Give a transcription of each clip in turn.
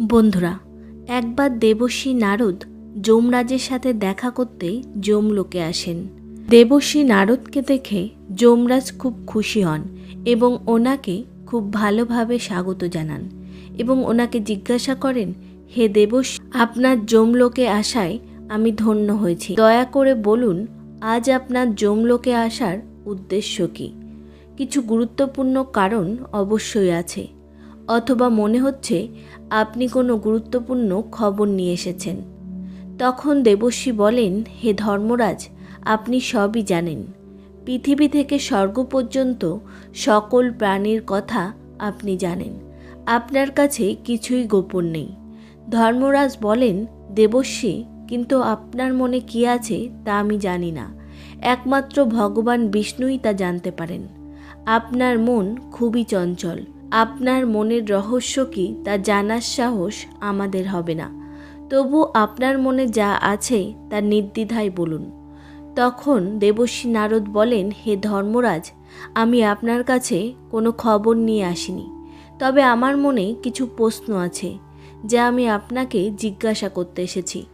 বন্ধুরা, একবার দেবশ্রী নারদ যমরাজের সাথে দেখা করতে যমলোকে আসেন। দেবশ্রী নারদকে দেখে যমরাজ খুব খুশি হন এবং ওনাকে খুব ভালোভাবে স্বাগত জানান এবং ওনাকে জিজ্ঞাসা করেন, হে দেবশ্রী, আপনার যমলোকে আসায় আমি ধন্য হয়েছি। দয়া করে বলুন, আজ আপনার যমলোকে আসার উদ্দেশ্য কী? কিছু গুরুত্বপূর্ণ কারণ অবশ্যই আছে। অথবা মনে হচ্ছে আপনি কোনো গুরুত্বপূর্ণ খবর নিয়ে এসেছেন। তখন দেবশ্রী বলেন, হে ধর্মরাজ, আপনি সবই জানেন। পৃথিবী থেকে স্বর্গ পর্যন্ত সকল প্রাণীর কথা আপনি জানেন। আপনার কাছে কিছুই গোপন নেই। ধর্মরাজ বলেন, দেবশ্রী, কিন্তু আপনার মনে কি আছে তা আমি জানি না। একমাত্র ভগবান বিষ্ণুই তা জানতে পারেন। আপনার মন খুবই চঞ্চল। আপনার মনের রহস্য কি তা জানার সাহস আমাদের হবে না। তবু আপনার মনে যা আছে তা নির্দ্বিধায় বলুন। তখন দেবশ্রী নারদ বলেন, হে ধর্মরাজ, আমি আপনার কাছে কোনো খবর নিয়ে আসিনি। তবে আমার মনে কিছু প্রশ্ন আছে, যা আমি আপনাকে জিজ্ঞাসা করতে এসেছি।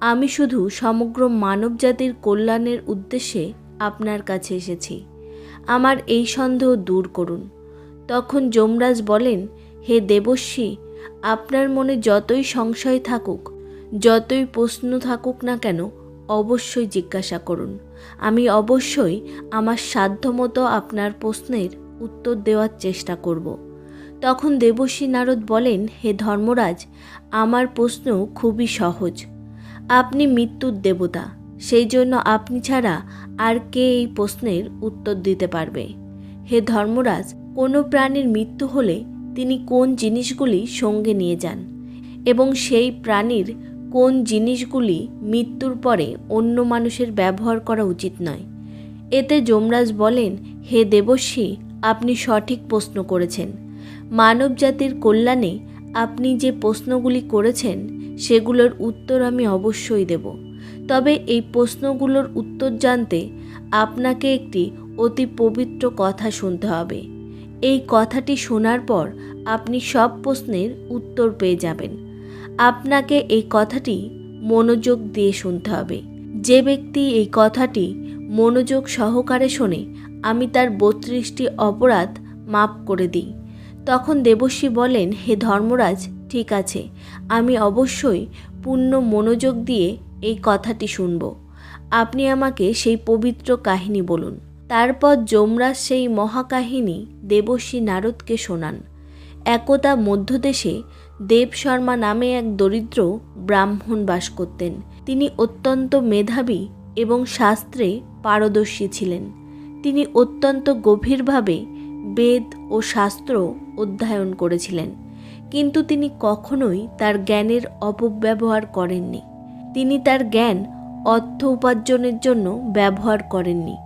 আমি শুধু সমগ্র মানবজাতির কল্যাণের উদ্দেশ্যে আপনার কাছে এসেছি। আমার এই সন্দেহ দূর করুন। তখন যমরাজ বলেন, হে দেবশ্রী আপনার মনে যতই সংশয় থাকুক, যতই প্রশ্ন থাকুক না কেন, অবশ্যই জিজ্ঞাসা করুন। আমি অবশ্যই আমার সাধ্যমতো আপনার প্রশ্নের উত্তর দেওয়ার চেষ্টা করব। তখন দেবশ্রী নারদ বলেন, হে ধর্মরাজ, আমার প্রশ্ন খুবই সহজ। আপনি মৃত্যুর দেবতা, সেই জন্য আপনি ছাড়া আর কে এই প্রশ্নের উত্তর দিতে পারবে? হে ধর্মরাজ কোনো প্রাণীর মৃত্যু হলে তিনি কোন জিনিসগুলি সঙ্গে নিয়ে যান এবং সেই প্রাণীর কোন জিনিসগুলি মৃত্যুর পরে অন্য মানুষের ব্যবহার করা উচিত নয়। এতে যমরাজ বলেন, হে দেবশ্রী, আপনি সঠিক প্রশ্ন করেছেন। মানব জাতির কল্যাণে আপনি যে প্রশ্নগুলি করেছেন, সেগুলোর উত্তর আমি অবশ্যই দেব। তবে এই প্রশ্নগুলোর উত্তর জানতে আপনাকে একটি অতি পবিত্র কথা শুনতে হবে। এই কথাটি শোনার পর আপনি সব প্রশ্নের উত্তর পেয়ে যাবেন। আপনাকে এই কথাটি মনোযোগ দিয়ে শুনতে হবে। যে ব্যক্তি এই কথাটি মনোযোগ সহকারে শোনে, আমি তার বত্রিশটি অপরাধ মাপ করে দিই। তখন দেবশ্রী বলেন, হে ধর্মরাজ, ঠিক আছে, আমি অবশ্যই পূর্ণ মনোযোগ দিয়ে এই কথাটি শুনব। আপনি আমাকে সেই পবিত্র কাহিনী বলুন। তারপর যমরাজ সেই মহাকাহিনী দেবশ্রী নারদকে শোনান। একতা মধ্যদেশে দেব শর্মা নামে এক দরিদ্র ব্রাহ্মণ বাস করতেন। তিনি অত্যন্ত মেধাবী এবং শাস্ত্রে পারদর্শী ছিলেন। তিনি অত্যন্ত গভীরভাবে বেদ ও শাস্ত্র অধ্যয়ন করেছিলেন। কিন্তু তিনি কখনোই তার জ্ঞানের অপব্যবহার করেননি। তিনি তার জ্ঞান অর্থ উপার্জনের জন্য ব্যবহার করেননি।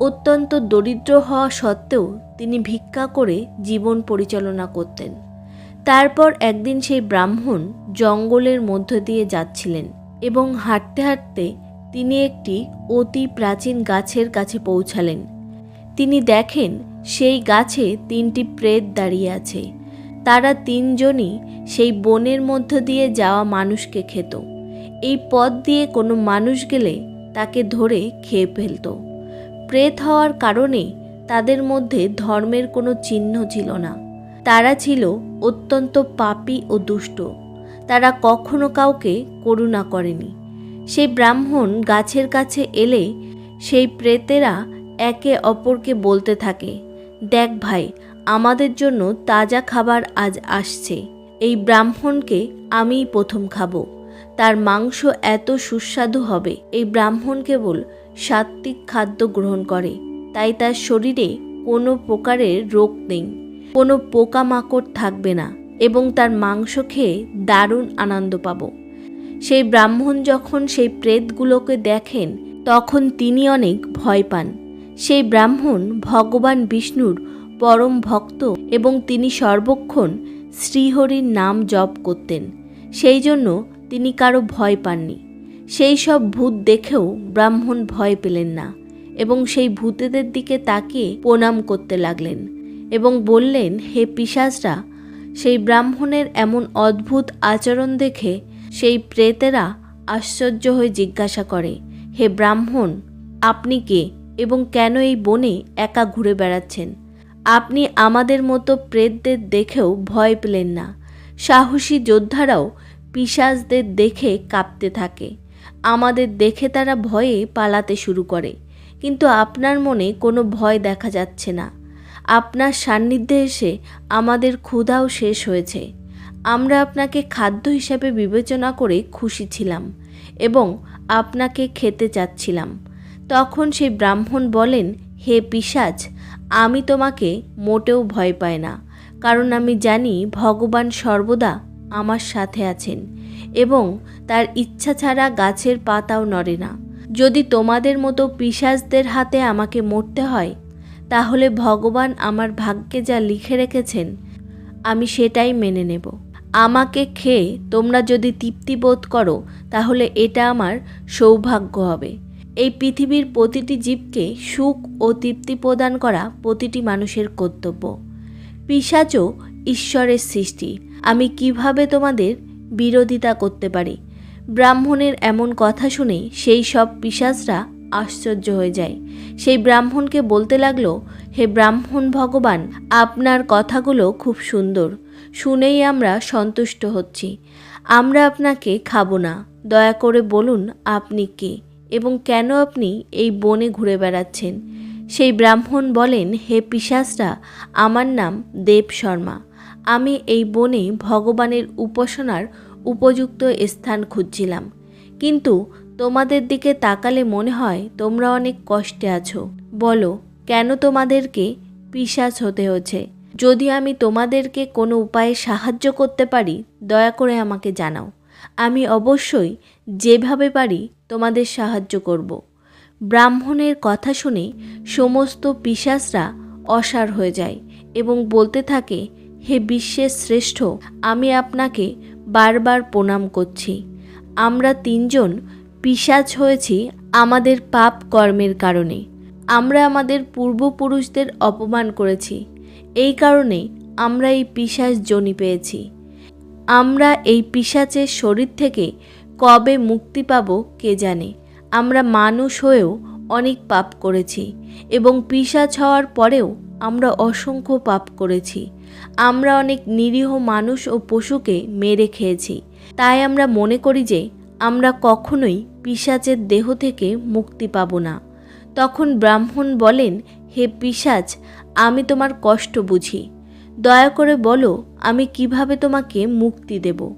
অত্যন্ত দরিদ্র হওয়া সত্ত্বেও তিনি ভিক্ষা করে জীবন পরিচালনা করতেন। তারপর একদিন সেই ব্রাহ্মণ জঙ্গলের মধ্য দিয়ে যাচ্ছিলেন এবং হাঁটতে হাঁটতে তিনি একটি অতি প্রাচীন গাছের কাছে পৌঁছালেন। তিনি দেখেন সেই গাছে তিনটি প্রেত দাঁড়িয়ে আছে। তারা তিনজনই সেই বনের মধ্য দিয়ে যাওয়া মানুষকে খেত। এই পথ দিয়ে কোনো মানুষ গেলে তাকে ধরে খেয়ে ফেলত। প্রেত হওয়ার কারণে তাদের মধ্যে ধর্মের কোনো চিহ্ন ছিল না। তারা ছিল অত্যন্ত পাপী ও দুষ্ট। তারা কখনো কাউকে করুণা করেনি। সেই ব্রাহ্মণ গাছের কাছে এলে সেই প্রেতেরা একে অপরকে বলতে থাকে, দেখ ভাই, আমাদের জন্য তাজা খাবার আজ আসছে। এই ব্রাহ্মণকে আমিই প্রথম খাব। তার মাংস এত সুস্বাদু হবে। এই ব্রাহ্মণ কেবল সাত্ত্বিক খাদ্য গ্রহণ করে। তাই তার শরীরে কোনো প্রকারের রোগ নেই, কোনো পোকামাকড় থাকবে না এবং তার মাংস খেয়ে দারুণ আনন্দ পাব। সেই ব্রাহ্মণ যখন সেই প্রেতগুলোকে দেখেন, তখন তিনি অনেক ভয় পান। সেই ব্রাহ্মণ ভগবান বিষ্ণুর পরম ভক্ত এবং তিনি সর্বক্ষণ শ্রীহরির নাম জপ করতেন। সেই জন্য তিনি কারও ভয় পাননি। সেই সব ভূত দেখেও ব্রাহ্মণ ভয় পেলেন না এবং সেই ভূতেদের দিকে তাকিয়ে প্রণাম করতে লাগলেন এবং বললেন, হে পিসাজরা সেই ব্রাহ্মণের এমন অদ্ভুত আচরণ দেখে সেই প্রেতেরা আশ্চর্য হয়ে জিজ্ঞাসা করে, হে ব্রাহ্মণ, আপনি কে এবং কেন এই বনে একা ঘুরে বেড়াচ্ছেন? আপনি আমাদের মতো প্রেতদের দেখেও ভয় পেলেন না। সাহসী যোদ্ধারাও পিশাচদের দেখে কাঁপতে থাকে। আমাদের দেখে তারা ভয়ে পালাতে শুরু করে। কিন্তু আপনার মনে কোনো ভয় দেখা যাচ্ছে না। আপনার সান্নিধ্যে এসে আমাদের ক্ষুধাও শেষ হয়েছে। আমরা আপনাকে খাদ্য হিসাবে বিবেচনা করে খুশি ছিলাম এবং আপনাকে খেতে চাচ্ছিলাম। তখন সেই ব্রাহ্মণ বলেন, হে পিশাচ, আমি তোমাকে মোটেও ভয় পাই না। কারণ আমি জানি ভগবান সর্বদা আমার সাথে আছেন। এবং তার ইচ্ছা ছাড়া গাছের পাতাও নড়ে না। যদি তোমাদের মতো পিশাচদের হাতে আমাকে মরতে হয়, তাহলে ভগবান আমার ভাগ্যে যা লিখে রেখেছেন, আমি সেটাই মেনে নেব। আমাকে খেয়ে তোমরা যদি তৃপ্তি বোধ করো, তাহলে এটা আমার সৌভাগ্য হবে। এই পৃথিবীর প্রতিটি জীবকে সুখ ও তৃপ্তি প্রদান করা প্রতিটি মানুষের কর্তব্য। পিশাচও ঈশ্বরের সৃষ্টি। আমি কীভাবে তোমাদের বিরোধিতা করতে পারে। ব্রাহ্মণের এমন কথা শুনে সেই সব পিশাচরা আশ্চর্য হয়ে যায়। সেই ব্রাহ্মণকে বলতে লাগল, হে ব্রাহ্মণ ভগবান, আপনার কথাগুলো খুব সুন্দর। শুনেই আমরা সন্তুষ্ট হচ্ছি। আমরা আপনাকে খাব না। দয়া করে বলুন, আপনি কে? এবং কেন আপনি এই বনে ঘুরে বেড়াচ্ছেন? সেই ব্রাহ্মণ বলেন, হে পিশাচরা আমার নাম দেব শর্মা। আমি এই বনে ভগবানের উপাসনার উপযুক্ত স্থান খুঁজছিলাম। কিন্তু তোমাদের দিকে তাকালে মনে হয় তোমরা অনেক কষ্টে আছো। বলো, কেন তোমাদেরকে পিশাচ হতে হচ্ছে যদি আমি তোমাদেরকে কোনো উপায়ে সাহায্য করতে পারি, দয়া করে আমাকে জানাও। আমি অবশ্যই যেভাবে পারি তোমাদের সাহায্য করব। ব্রাহ্মণের কথা শুনে সমস্ত পিশাচরা অসার হয়ে যায় এবং বলতে থাকে হে বিশ্বের শ্রেষ্ঠ, আমি আপনাকে বারবার প্রণাম করছি। আমরা তিনজন পিশাচ হয়েছি আমাদের পাপ কর্মের কারণে। আমরা আমাদের পূর্বপুরুষদের অপমান করেছি। এই কারণে আমরা এই পিশাচ জনি পেয়েছি। আমরা এই পিশাচের শরীর থেকে কবে মুক্তি পাব কে জানে? আমরা মানুষ হয়েও অনেক পাপ করেছি এবং পিশাচ হওয়ার পরেও আমরা অসংখ্য পাপ করেছি। আমরা অনেক নিরীহ মানুষ ও পশুকে মেরে খেয়েছি। তাই আমরা মনে করি যে, আমরা কখনোই পিশাচের দেহ থেকে মুক্তি পাব না। তখন ব্রাহ্মণ বলেন, হে পিশাচ, আমি তোমার কষ্ট বুঝি। দয়া করে বলো, আমি কীভাবে তোমাকে মুক্তি দেব?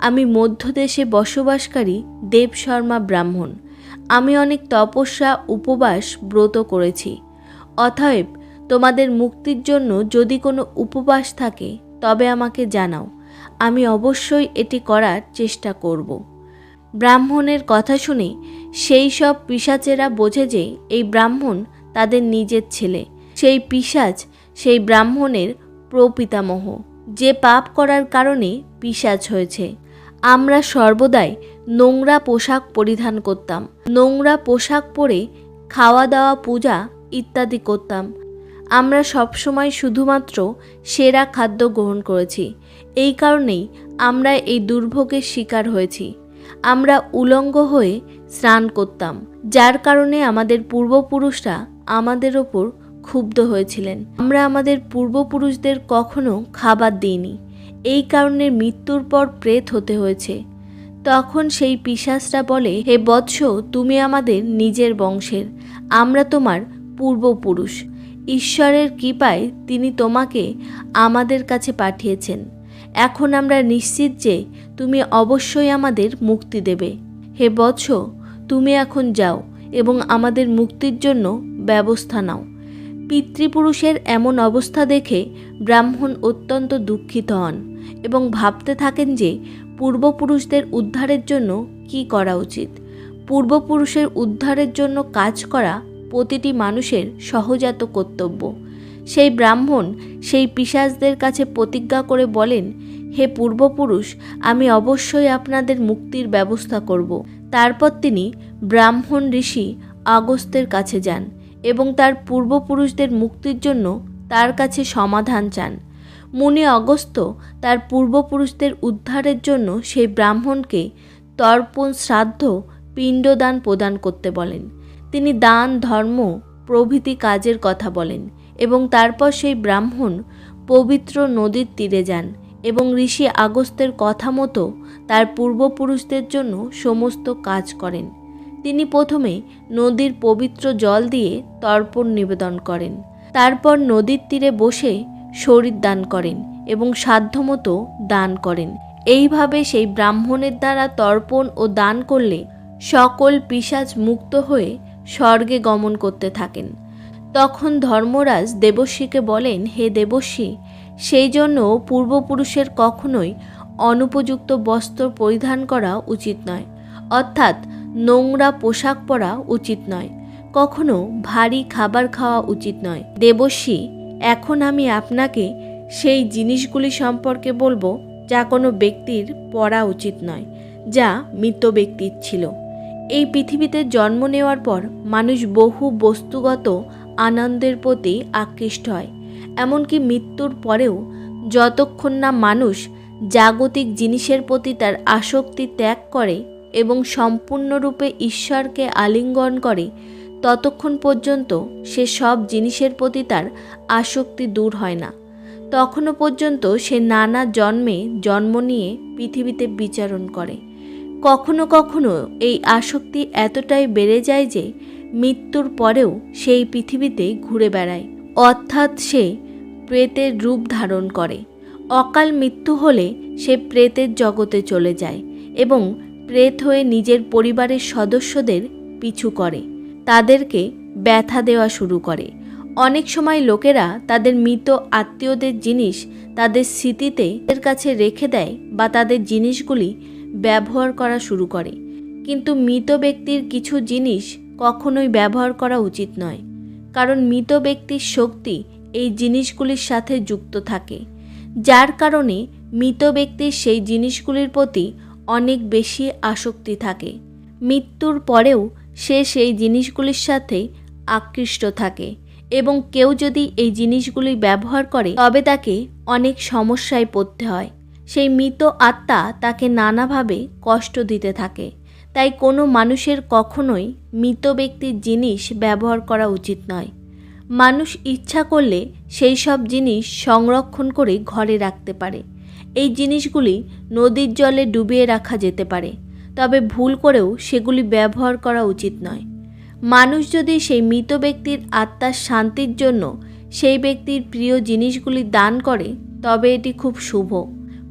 আমি মধ্যদেশে বসবাসকারী দেব শর্মা ব্রাহ্মণ। আমি অনেক তপস্যা, উপবাস, ব্রত করেছি। অতএব তোমাদের মুক্তির জন্য যদি কোনো উপবাস থাকে, তবে আমাকে জানাও। আমি অবশ্যই এটি করার চেষ্টা করব। ব্রাহ্মণের কথা শুনে সেই সব পিসাচেরা বোঝে যে এই ব্রাহ্মণ তাদের নিজের ছেলে। সেই পিসাচ, সেই ব্রাহ্মণের প্রপিতামহ। যে পাপ করার কারণে পিসাচ হয়েছে। আমরা সর্বদাই নোংরা পোশাক পরিধান করতাম। নোংরা পোশাক পরে খাওয়া দাওয়া পূজা ইত্যাদি করতাম। আমরা সবসময় শুধুমাত্র সেরা খাদ্য গ্রহণ করেছি। এই কারণেই আমরা এই দুর্ভোগের শিকার হয়েছি। আমরা উলঙ্গ হয়ে স্নান করতাম, যার কারণে আমাদের পূর্বপুরুষরা আমাদের ওপর ক্ষুব্ধ হয়েছিলেন। আমরা আমাদের পূর্বপুরুষদের কখনো খাবার দিইনি। এই কারণে মৃত্যুর পর প্রেত হতে হয়েছে। তখন সেই পিশাচরা বলে, হে বৎস, তুমি আমাদের নিজের বংশের, আমরা তোমার পূর্বপুরুষ। ঈশ্বরের কৃপায় তিনি তোমাকে আমাদের কাছে পাঠিয়েছেন। এখন আমরা নিশ্চিত যে তুমি অবশ্যই আমাদের মুক্তি দেবে। হে বৎস, তুমি এখন যাও এবং আমাদের মুক্তির জন্য ব্যবস্থা নাও। পিতৃপুরুষের এমন অবস্থা দেখে ব্রাহ্মণ অত্যন্ত দুঃখিত হন এবং ভাবতে থাকেন যে পূর্বপুরুষদের উদ্ধারের জন্য কি করা উচিত। পূর্বপুরুষের উদ্ধারের জন্য কাজ করা প্রতিটি মানুষের সহজাত কর্তব্য। সেই ব্রাহ্মণ সেই পিসাজদের কাছে প্রতিজ্ঞা করে বলেন, হে পূর্বপুরুষ, আমি অবশ্যই আপনাদের মুক্তির ব্যবস্থা করব। তারপর তিনি ব্রাহ্মণ ঋষি আগস্তের কাছে যান এবং তার পূর্বপুরুষদের মুক্তির জন্য তার কাছে সমাধান চান। মুনি অগস্ত্য তার পূর্বপুরুষদের উদ্ধারের জন্য সেই ব্রাহ্মণকে তর্পণ শ্রাদ্ধ পিণ্ডদান প্রদান করতে বলেন। তিনি দান, ধর্ম, প্রভৃতি কাজের কথা বলেন এবং তারপর সেই ব্রাহ্মণ পবিত্র নদীর তীরে যান এবং ঋষি আগস্তের কথা মতো তার পূর্বপুরুষদের জন্য সমস্ত কাজ করেন। তিনি প্রথমে নদীর পবিত্র জল দিয়ে তর্পণ নিবেদন করেন। তারপর নদীর তীরে বসে শরীর দান করেন এবং সাধ্যমতো দান করেন। এইভাবে সেই ব্রাহ্মণের দ্বারা তর্পণ ও দান করলে সকল পিসাজ মুক্ত হয়ে স্বর্গে গমন করতে থাকেন। তখন ধর্মরাজ দেবশ্রীকে বলেন, হে দেবশ্রী, সেই জন্য পূর্বপুরুষের কখনোই অনুপযুক্ত বস্ত্র পরিধান করা উচিত নয়। অর্থাৎ নোংরা পোশাক পরা উচিত নয়। কখনো ভারী খাবার খাওয়া উচিত নয়। দেবশ্রী, এখন আমি আপনাকে সেই জিনিসগুলি সম্পর্কে বলব যা কোনো ব্যক্তির পড়া উচিত নয়, যা মৃত ব্যক্তির ছিল। এই পৃথিবীতে জন্ম নেওয়ার পর মানুষ বহু বস্তুগত আনন্দের প্রতি আকৃষ্ট হয়। এমনকি মৃত্যুর পরেও যতক্ষণ না মানুষ জাগতিক জিনিসের প্রতি তার আসক্তি ত্যাগ করে এবং সম্পূর্ণরূপে ঈশ্বরকে আলিঙ্গন করে, ততক্ষণ পর্যন্ত সে সব জিনিসের প্রতি তার আসক্তি দূর হয় না। তখনও পর্যন্ত সে নানা জন্মে জন্ম নিয়ে পৃথিবীতে বিচারণ করে। কখনো কখনো এই আসক্তি এতটাই বেড়ে যায় যে মৃত্যুর পরেও সেই পৃথিবীতে ঘুরে বেড়ায়। অর্থাৎ সে প্রেতের রূপ ধারণ করে। অকাল মৃত্যু হলে সে প্রেতের জগতে চলে যায় এবং প্রেত হয়ে নিজের পরিবারের সদস্যদের পিছু করে। তাদেরকে ব্যথা দেওয়া শুরু করে। অনেক সময় লোকেরা তাদের মৃত আত্মীয়দের জিনিস তাদের স্মৃতিতে এর কাছে রেখে দেয় বা তাদের জিনিসগুলি ব্যবহার করা শুরু করে। কিন্তু মৃত ব্যক্তির কিছু জিনিস কখনোই ব্যবহার করা উচিত নয়। কারণ মৃত ব্যক্তির শক্তি এই জিনিসগুলির সাথে যুক্ত থাকে। যার কারণে মৃত ব্যক্তির সেই জিনিসগুলির প্রতি অনেক বেশি আসক্তি থাকে। মৃত্যুর পরেও সে সেই জিনিসগুলির সাথে আকৃষ্ট থাকে এবং কেউ যদি এই জিনিসগুলি ব্যবহার করে, তবে তাকে অনেক সমস্যায় পড়তে হয়। সেই মৃত আত্মা তাকে নানাভাবে কষ্ট দিতে থাকে। তাই কোনো মানুষের কখনোই মৃত ব্যক্তির জিনিস ব্যবহার করা উচিত নয়। মানুষ ইচ্ছা করলে সেই সব জিনিস সংরক্ষণ করে ঘরে রাখতে পারে। এই জিনিসগুলি নদীর জলে ডুবিয়ে রাখা যেতে পারে, তবে ভুল করেও সেগুলি ব্যবহার করা উচিত নয়। মানুষ যদি সেই মৃত ব্যক্তির আত্মার শান্তির জন্য সেই ব্যক্তির প্রিয় জিনিসগুলি দান করে, তবে এটি খুব শুভ।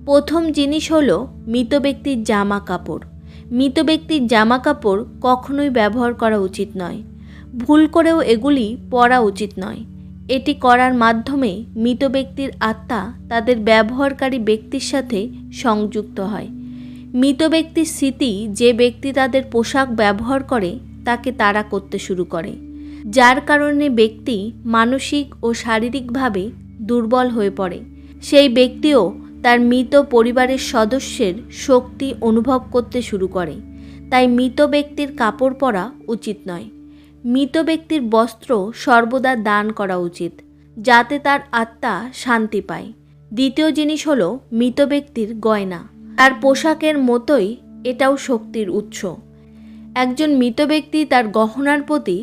প্রথম জিনিস হলো মৃত ব্যক্তির জামা কাপড়। মৃত ব্যক্তির জামা কাপড় কখনোই ব্যবহার করা উচিত নয়। ভুল করেও এগুলি পরা উচিত নয়। এটি করার মাধ্যমে মৃত ব্যক্তির আত্মা তাদের ব্যবহারকারী ব্যক্তির সাথে সংযুক্ত হয়। মৃত ব্যক্তির স্মৃতি যে ব্যক্তি তাদের পোশাক ব্যবহার করে তাকে তারা করতে শুরু করে। যার কারণে ব্যক্তি মানসিক ও শারীরিকভাবে দুর্বল হয়ে পড়ে। সেই ব্যক্তিও তার মৃত পরিবারের সদস্যের শক্তি অনুভব করতে শুরু করে। তাই মৃত ব্যক্তির কাপড় পরা উচিত নয়। মৃত ব্যক্তির বস্ত্র সর্বদা দান করা উচিত, যাতে তার আত্মা শান্তি পায়। দ্বিতীয় জিনিস হলো মৃত ব্যক্তির গয়না। তার পোশাকের মতোই এটাও শক্তির উৎস। একজন মৃত ব্যক্তি তার গহনার প্রতি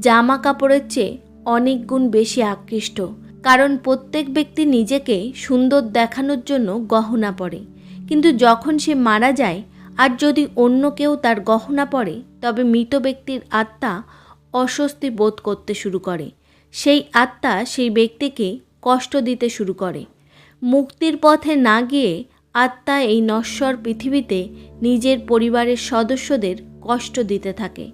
জামা কাপড়ের চেয়ে অনেক গুণ বেশি আকৃষ্ট। কারণ প্রত্যেক ব্যক্তি নিজেকে সুন্দর দেখানোর জন্য গহনা পরে। কিন্তু যখন সে মারা যায়, আর যদি অন্য কেউ তার গহনা পরে, তবে মৃত ব্যক্তির আত্মা অস্বস্তি বোধ করতে শুরু করে। সেই আত্মা সেই ব্যক্তিকে কষ্ট দিতে শুরু করে। মুক্তির পথে না গিয়ে আত্মা এই নশ্বর পৃথিবীতে নিজের পরিবারের সদস্যদের কষ্ট দিতে থাকে।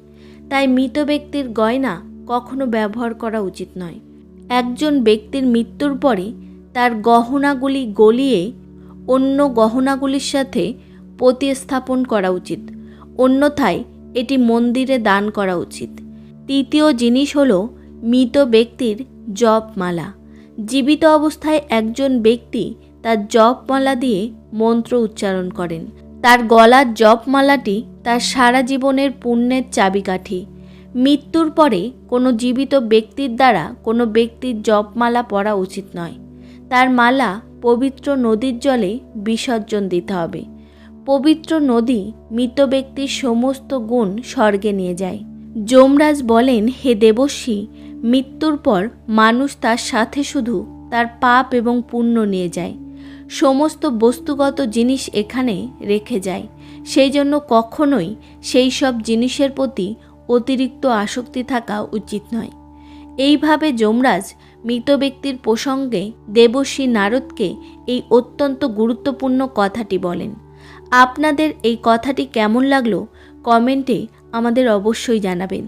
তাই মৃত ব্যক্তির গয়না কখনো ব্যবহার করা উচিত নয়। একজন ব্যক্তির মৃত্যুর পরে তার গহনাগুলি গলিয়ে অন্য গহনাগুলির সাথে প্রতিস্থাপন করা উচিত। অন্যথায় এটি মন্দিরে দান করা উচিত। তৃতীয় জিনিস হল মৃত ব্যক্তির জপমালা। জীবিত অবস্থায় একজন ব্যক্তি তার জপমালা দিয়ে মন্ত্র উচ্চারণ করেন। তার গলার জপমালাটি তার সারা জীবনের পুণ্যের চাবিকাঠি। মৃত্যুর পরে কোনো জীবিত ব্যক্তির দ্বারা কোনো ব্যক্তির জপমালা পরা উচিত নয়। তার মালা পবিত্র নদীর জলে বিসর্জন দিতে হবে। পবিত্র নদী মৃত ব্যক্তির সমস্ত গুণ স্বর্গে নিয়ে যায়। যমরাজ বলেন, হে দেবশ্রী মৃত্যুর পর মানুষ তার সাথে শুধু তার পাপ এবং পুণ্য নিয়ে যায়। সমস্ত বস্তুগত জিনিস এখানে রেখে যায়। সেই জন্য কখনোই সেই সব জিনিসের প্রতি অতিরিক্ত আসক্তি থাকা উচিত নয়। এইভাবে যমরাজ মৃত ব্যক্তির প্রসঙ্গে দেবশ্রী নারদকে এই অত্যন্ত গুরুত্বপূর্ণ কথাটি বলেন। আপনাদের এই কথাটি কেমন লাগল কমেন্টে আমাদের অবশ্যই জানাবেন।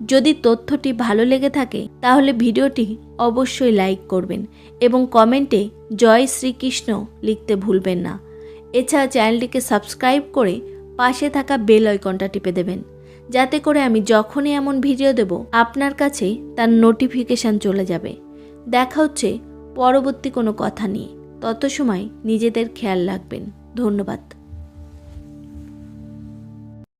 যদি তথ্যটি ভালো লেগে থাকে তাহলে ভিডিওটি অবশ্যই লাইক করবেন এবং কমেন্টে জয় শ্রীকৃষ্ণ লিখতে ভুলবেন না। এছাড়া চ্যানেলটিকে সাবস্ক্রাইব করে পাশে থাকা বেল আইকনটা টিপে দেবেন। যাতে করে আমি যখনই এমন ভিডিও দেব, আপনার কাছে তার নোটিফিকেশান চলে যাবে। দেখা হচ্ছে পরবর্তী কোনো কথা নিয়ে। তত সময় নিজেদের খেয়াল রাখবেন। ধন্যবাদ।